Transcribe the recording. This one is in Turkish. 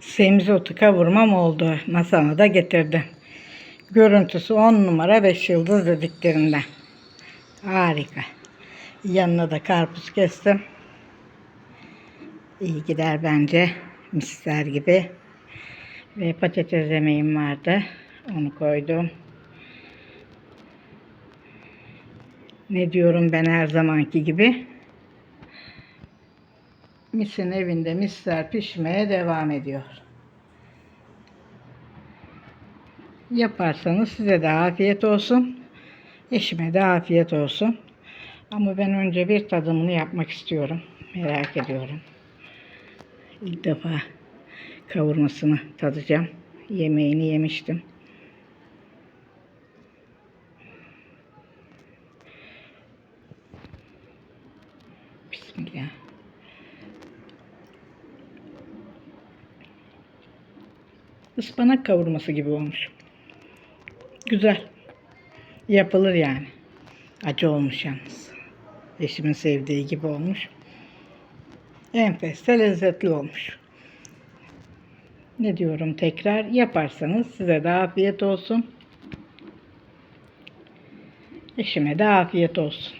Semizotu kavurmam oldu. Masama da getirdim. Görüntüsü 10 numara 5 yıldız dediklerinden. Harika. Yanına da karpuz kestim. İyi gider bence. Misler gibi. Ve patates yemeğim vardı. Onu koydum. Ne diyorum ben her zamanki gibi? Misin evinde misler pişmeye devam ediyor. Yaparsanız size de afiyet olsun. Eşime de afiyet olsun. Ama ben önce bir tadımını yapmak istiyorum. Merak ediyorum. İlk defa kavurmasını tadacağım. Yemeğini yemiştim. Bismillah. Ispanak kavurması gibi olmuş. Güzel. Yapılır yani. Acı olmuş yalnız. Eşimin sevdiği gibi olmuş. Enfes lezzetli olmuş. Ne diyorum tekrar yaparsanız size de afiyet olsun. Eşime de afiyet olsun.